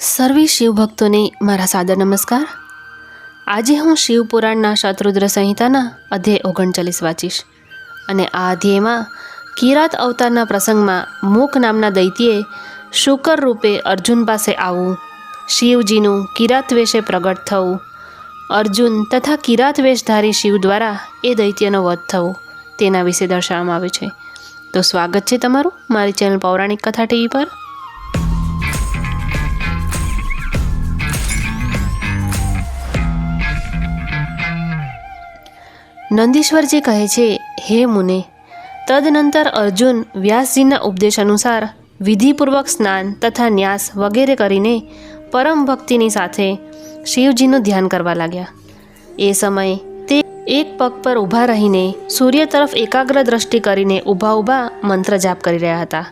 સર્વે શિવભક્તોને મારા સાદર નમસ્કાર. આજે હું શિવપુરાણના શત્રુદ્ર સંહિતાના અધ્યાય ઓગણચાલીસ વાંચીશ અને આ અધ્યાયમાં કિરાત અવતારના પ્રસંગમાં મૂક નામના દૈત્યે શુકર રૂપે અર્જુન પાસે આવવું શિવજીનું કિરાત વેશે પ્રગટ થવું, અર્જુન તથા કિરાત વેશધારી શિવ દ્વારા એ દૈત્યનો વધ થવો, તેના વિશે દર્શાવવામાં આવે છે. તો સ્વાગત છે તમારું મારી ચેનલ પૌરાણિક કથા ટીવી પર. નંદીશ્વરજી કહે છે, હે મુને, તદનંતર અર્જુન વ્યાસજીના ઉપદેશ અનુસાર વિધિપૂર્વક સ્નાન તથા ન્યાસ વગેરે કરીને પરમ ભક્તિની સાથે શિવજીનું ધ્યાન કરવા લાગ્યા. એ સમયે તે એક પગ પર ઊભા રહીને સૂર્ય તરફ એકાગ્ર દ્રષ્ટિ કરીને ઊભા ઊભા મંત્ર જાપ કરી રહ્યા હતા.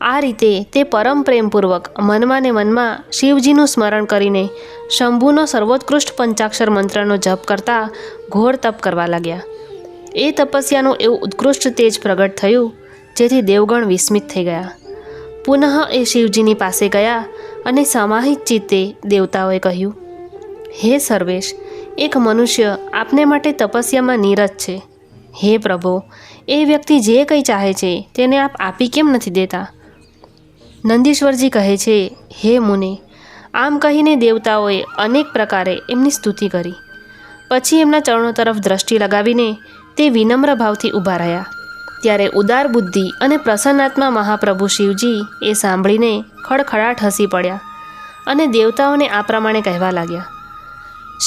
આ રીતે તે પરમ પ્રેમપૂર્વક મનમાં ને મનમાં શિવજીનું સ્મરણ કરીને શંભુનો સર્વોત્કૃષ્ટ પંચાક્ષર મંત્રનો જપ કરતા ઘોર તપ કરવા લાગ્યા. એ તપસ્યાનું એવું ઉત્કૃષ્ટ તેજ પ્રગટ થયું, જેથી દેવગણ વિસ્મિત થઈ ગયા. પુનઃ એ શિવજીની પાસે ગયા અને સમાહિત ચિત્તે દેવતાઓએ કહ્યું, હે સર્વેશ, એક મનુષ્ય આપને માટે તપસ્યામાં નીરજ છે. હે પ્રભો, એ વ્યક્તિ જે કંઈ ચાહે છે તેને આપ આપી કેમ નથી દેતા? નંદીશ્વરજી કહે છે, હે મુને, આમ કહીને દેવતાઓએ અનેક પ્રકારે એમની સ્તુતિ કરી. પછી એમના ચરણો તરફ દ્રષ્ટિ લગાવીને તે વિનમ્ર ભાવથી ઊભા રહ્યા. ત્યારે ઉદાર બુદ્ધિ અને પ્રસન્નાત્મા મહાપ્રભુ શિવજી એ સાંભળીને ખડખડાટ હસી પડ્યા અને દેવતાઓને આ પ્રમાણે કહેવા લાગ્યા.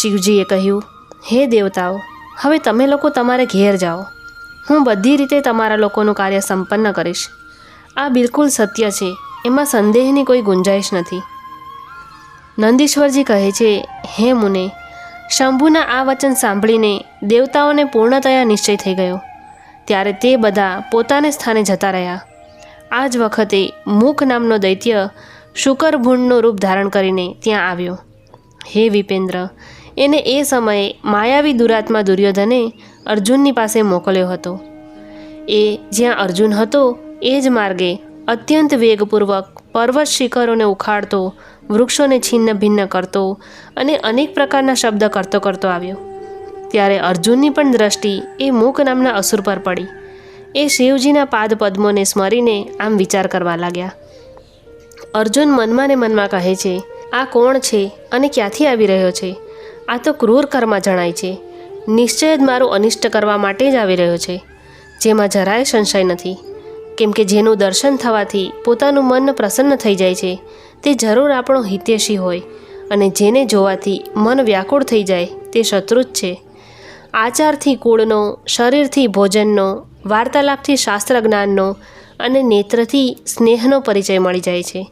શિવજીએ કહ્યું, હે દેવતાઓ, હવે તમે લોકો તમારે ઘેર જાઓ. હું બધી રીતે તમારા લોકોનું કાર્ય સંપન્ન કરીશ. આ બિલકુલ સત્ય છે. એમાં સંદેહની કોઈ ગુંજાઈશ નથી. નંદીશ્વરજી કહે છે, હે મુને, શંભુના આ વચન સાંભળીને દેવતાઓને પૂર્ણતયા નિશ્ચય થઈ ગયો. ત્યારે તે બધા પોતાને સ્થાને જતા રહ્યા. આ જ વખતે મુખ નામનો દૈત્ય શુકરભૂંડનું રૂપ ધારણ કરીને ત્યાં આવ્યો. હે વિપેન્દ્ર, એને એ સમયે માયાવી દુરાત્મા દુર્યોધને અર્જુનની પાસે મોકલ્યો હતો. એ જ્યાં અર્જુન હતો, એ જ માર્ગે અત્યંત વેગપૂર્વક પર્વત શિખરોને ઉખાડતો, વૃક્ષોને છિન્ન ભિન્ન કરતો અને અનેક પ્રકારના શબ્દ કરતો કરતો આવ્યો. ત્યારે અર્જુનની પણ દ્રષ્ટિ એ મૂક નામના અસુર પર પડી. એ શિવજીના પાદ પદ્મોને સ્મરીને આમ વિચાર કરવા લાગ્યા. અર્જુન મનમાં ને મનમાં કહે છે, આ કોણ છે અને ક્યાંથી આવી રહ્યો છે? આ તો ક્રૂર કર્મ જણાય છે. નિશ્ચય જ મારું અનિષ્ટ કરવા માટે જ આવી રહ્યો છે, જેમાં જરાય સંશય નથી. કેમ કે જેનું દર્શન થવાથી પોતાનું મન પ્રસન્ન થઈ જાય છે, તે જરૂર આપણો હિતેશી હોય અને જેને જોવાથી મન વ્યાકુળ થઈ જાય તે શત્રુ જ છે. આચારથી કુળનો, શરીરથી ભોજનનો, વાર્તાલાપથી શાસ્ત્ર જ્ઞાનનો અને નેત્રથી સ્નેહનો પરિચય મળી જાય છે.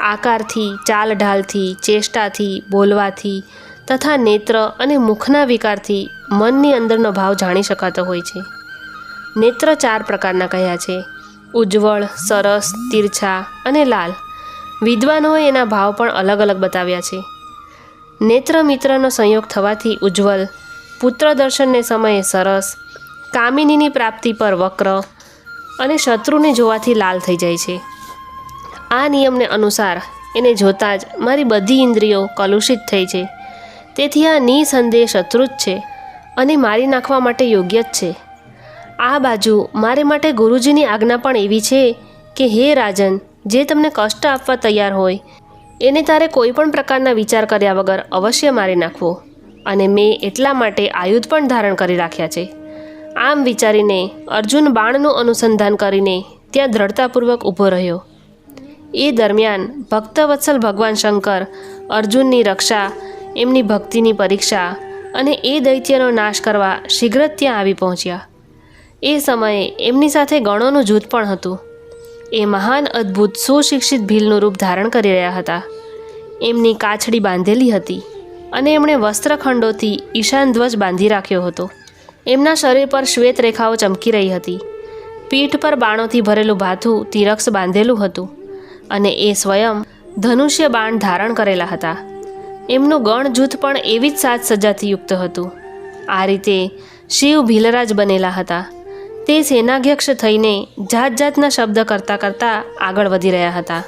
આકારથી ચાલ ઢાલથી ચેષ્ટાથી, બોલવાથી તથા નેત્ર અને મુખના વિકારથી મનની અંદરનો ભાવ જાણી શકાતો હોય છે. નેત્ર ચાર પ્રકારના કહ્યા છે. ઉજ્જવળ, સરસ, તીર્છા અને લાલ. વિદ્વાનોએ એના ભાવ પણ અલગ અલગ બતાવ્યા છે. નેત્ર મિત્રનો સંયોગ થવાથી ઉજ્જવલ, પુત્ર દર્શનને સમયે સરસ, કામિનીની પ્રાપ્તિ પર વક્ર અને શત્રુને જોવાથી લાલ થઈ જાય છે. આ નિયમને અનુસાર એને જોતાં જ મારી બધી ઇન્દ્રિયો કલુષિત થઈ છે. તેથી આ નિસંદેહ શત્રુ જ છે અને મારી નાખવા માટે યોગ્ય જ છે. આ બાજુ મારે માટે ગુરુજીની આજ્ઞા પણ એવી છે કે હે રાજન, જે તમને કષ્ટ આપવા તૈયાર હોય, એને તારે કોઈ પણ પ્રકારના વિચાર કર્યા વગર અવશ્ય મારી નાખવો. અને મેં એટલા માટે આયુધ પણ ધારણ કરી રાખ્યા છે. આમ વિચારીને અર્જુન બાણનું અનુસંધાન કરીને ત્યાં દ્રઢતાપૂર્વક ઊભો રહ્યો. એ દરમિયાન ભક્તવત્સલ ભગવાન શંકર, અર્જુનની રક્ષા, એમની ભક્તિની પરીક્ષા અને એ દૈત્યનો નાશ કરવા શીઘ્ર જ ત્યાં આવી પહોંચ્યા. એ સમયે એમની સાથે ગણોનું જૂથ પણ હતું. એ મહાન અદ્ભુત સુશિક્ષિત ભીલનું રૂપ ધારણ કરી રહ્યા હતા. એમની કાછડી બાંધેલી હતી અને એમણે વસ્ત્રખંડોથી ઈશાન ધ્વજ બાંધી રાખ્યો હતો. એમના શરીર પર શ્વેત રેખાઓ ચમકી રહી હતી. પીઠ પર બાણોથી ભરેલું ભાથું તિરક્ષ બાંધેલું હતું અને એ સ્વયં ધનુષ્ય બાણ ધારણ કરેલા હતા. એમનું ગણ જૂથ પણ એવી જ સાજ સજાથી યુક્ત હતું. આ રીતે શિવ ભીલરાજ બનેલા હતા. તે સેનાધ્યક્ષ થઈને જાત જાતના શબ્દ કરતાં કરતાં આગળ વધી રહ્યા હતા.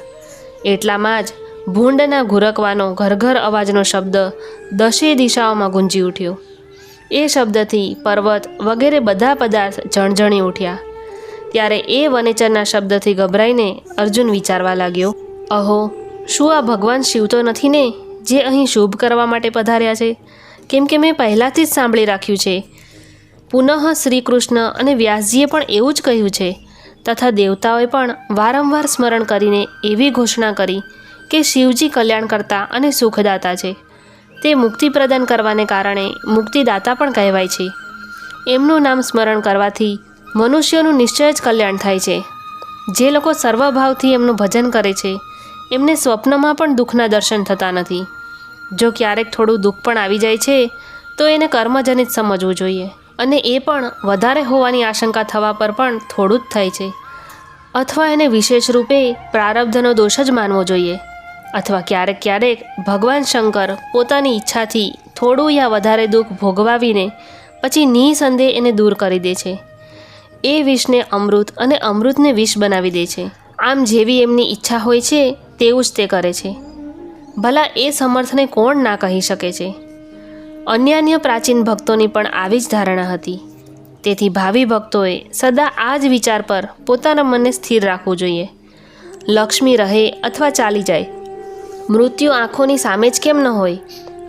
એટલામાં જ ભૂંડના ઘુરકવાનો ઘરઘર અવાજનો શબ્દ દશે દિશાઓમાં ગુંજી ઉઠ્યો. એ શબ્દથી પર્વત વગેરે બધા પદાર્થ જણજણી ઉઠ્યા. ત્યારે એ વનેચરના શબ્દથી ગભરાઈને અર્જુન વિચારવા લાગ્યો, અહો, શું આ ભગવાન શિવ તો નથી ને, જે અહીં શુભ કરવા માટે પધાર્યા છે? કેમ કે મેં પહેલાંથી જ સાંભળી રાખ્યું છે પુનઃ શ્રી કૃષ્ણ અને વ્યાસજીએ પણ એવું જ કહ્યું છે. તથા દેવતાઓએ પણ વારંવાર સ્મરણ કરીને એવી ઘોષણા કરી કે શિવજી કલ્યાણકર્તા અને સુખદાતા છે. તે મુક્તિ પ્રદાન કરવાને કારણે મુક્તિદાતા પણ કહેવાય છે. એમનું નામ સ્મરણ કરવાથી મનુષ્યનું નિશ્ચય જ કલ્યાણ થાય છે. જે લોકો સર્વભાવથી એમનું ભજન કરે છે, એમને સ્વપ્નમાં પણ દુઃખના દર્શન થતા નથી. જો ક્યારેક થોડું દુઃખ પણ આવી જાય છે, તો એને કર્મજનિત સમજવું જોઈએ. અને એ પણ વધારે હોવાની આશંકા થવા પર પણ થોડું જ થાય છે. અથવા એને વિશેષ રૂપે પ્રારબ્ધનો દોષ જ માનવો જોઈએ. અથવા ક્યારેક ક્યારેક ભગવાન શંકર પોતાની ઈચ્છાથી થોડું યા વધારે દુઃખ ભોગવાવીને પછી નિસંદેહ એને દૂર કરી દે છે. એ વિષને અમૃત અને અમૃતને વિષ બનાવી દે છે. આમ જેવી એમની ઈચ્છા હોય છે, તેવું જ તે કરે છે. ભલા એ સમર્થને કોણ ના કહી શકે છે? અન્ય અન્ય પ્રાચીન ભક્તોની પણ આવી જ ધારણા હતી. તેથી ભાવિ ભક્તોએ સદા આ જ વિચાર પર પોતાના મનને સ્થિર રાખવું જોઈએ. લક્ષ્મી રહે અથવા ચાલી જાય. મૃત્યુ આંખોની સામે જ કેમ ન હોય?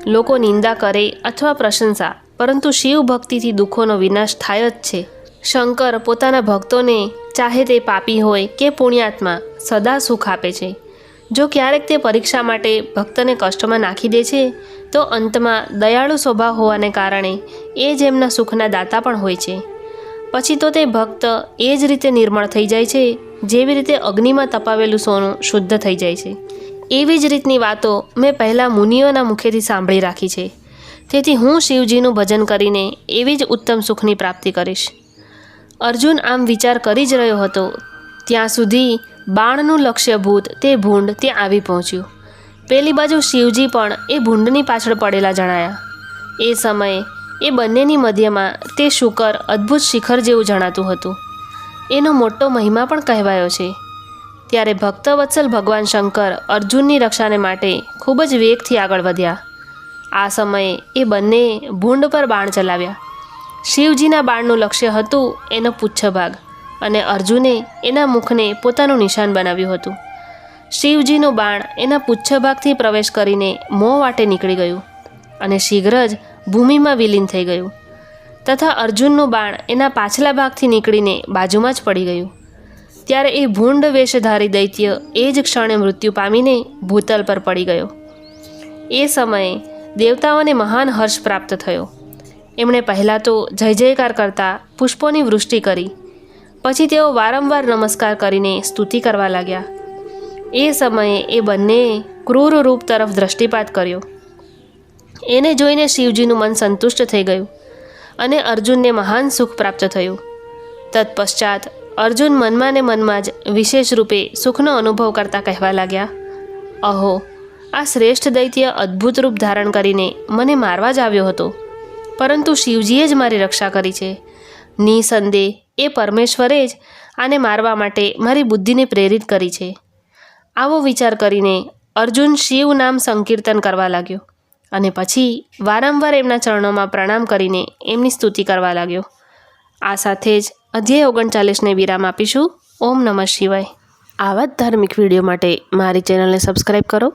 લોકો નિંદા કરે અથવા પ્રશંસા, પરંતુ શિવ ભક્તિથી દુઃખોનો વિનાશ થાય જ છે. શંકર પોતાના ભક્તોને ચાહે તે પાપી હોય કે પુણ્યાત્મા, સદા સુખ આપે છે. જો ક્યારેક તે પરીક્ષા માટે ભક્તને કષ્ટમાં નાખી દે છે, તો અંતમાં દયાળુ સ્વભાવ હોવાને કારણે એ જ એમના સુખના દાતા પણ હોય છે. પછી તો તે ભક્ત એ જ રીતે નિર્મળ થઈ જાય છે, જેવી રીતે અગ્નિમાં તપાવેલું સોનું શુદ્ધ થઈ જાય છે. એવી જ રીતની વાતો મેં પહેલાં મુનિઓના મુખેથી સાંભળી રાખી છે. તેથી હું શિવજીનું ભજન કરીને એવી જ ઉત્તમ સુખની પ્રાપ્તિ કરીશ. અર્જુન આમ વિચાર કરી જ રહ્યો હતો, ત્યાં સુધી બાણનું લક્ષ્યભૂત તે ભૂંડ ત્યાં આવી પહોંચ્યું. પેલી બાજુ શિવજી પણ એ ભૂંડની પાછળ પડેલા જણાયા. એ સમયે એ બંનેની મધ્યમાં તે શુકર અદ્ભુત શિખર જેવું જણાતું હતું. એનો મોટો મહિમા પણ કહેવાયો છે. ત્યારે ભક્તવત્સલ ભગવાન શંકર અર્જુનની રક્ષાને માટે ખૂબ જ વેગથી આગળ વધ્યા. આ સમયે એ બંને ભૂંડ પર બાણ ચલાવ્યા. શિવજીના બાણનું લક્ષ્ય હતું એનો પુચ્છ ભાગ. અને અર્જુને એના મુખને પોતાનું નિશાન બનાવ્યું હતું. શિવજીનું બાણ એના પુચ્છભાગથી પ્રવેશ કરીને મોં વાટે નીકળી ગયું અને શીઘ્ર જ ભૂમિમાં વિલીન થઈ ગયું. તથા અર્જુનનું બાણ એના પાછલા ભાગથી નીકળીને બાજુમાં જ પડી ગયું. ત્યારે એ ભૂંડ વેશધારી દૈત્ય એ જ ક્ષણે મૃત્યુ પામીને ભૂતલ પર પડી ગયો. એ સમયે દેવતાઓને મહાન હર્ષ પ્રાપ્ત થયો. એમણે પહેલાં તો જય જયકાર કરતા પુષ્પોની વૃષ્ટિ કરી. પછી તેઓ વારંવાર નમસ્કાર કરીને સ્તુતિ કરવા લાગ્યા. એ સમયે એ બંનેએ ક્રૂર રૂપ તરફ દ્રષ્ટિપાત કર્યો. એને જોઈને શિવજીનું મન સંતુષ્ટ થઈ ગયું અને અર્જુનને મહાન સુખ પ્રાપ્ત થયું. તત્પશ્ચાત અર્જુન મનમાં ને મનમાં જ વિશેષ રૂપે સુખનો અનુભવ કરતા કહેવા લાગ્યા, અહો, આ શ્રેષ્ઠ દૈત્ય અદ્ભુત રૂપ ધારણ કરીને મને મારવા જ આવ્યો હતો. પરંતુ શિવજીએ જ મારી રક્ષા કરી છે. નિસંદેહ એ પરમેશ્વરે જ આને મારવા માટે મારી બુદ્ધિને પ્રેરિત કરી છે. આવો વિચાર કરીને અર્જુન શિવ નામ સંકીર્તન કરવા લાગ્યો અને પછી વારંવાર એમના ચરણોમાં પ્રણામ કરીને એમની સ્તુતિ કરવા લાગ્યો. આ સાથે જ અધ્યાય ઓગણચાલીસને વિરામ આપીશું. ઓમ નમઃ શિવાય. આવા જ ધાર્મિક વીડિયો માટે મારી ચેનલને સબસ્ક્રાઈબ કરો.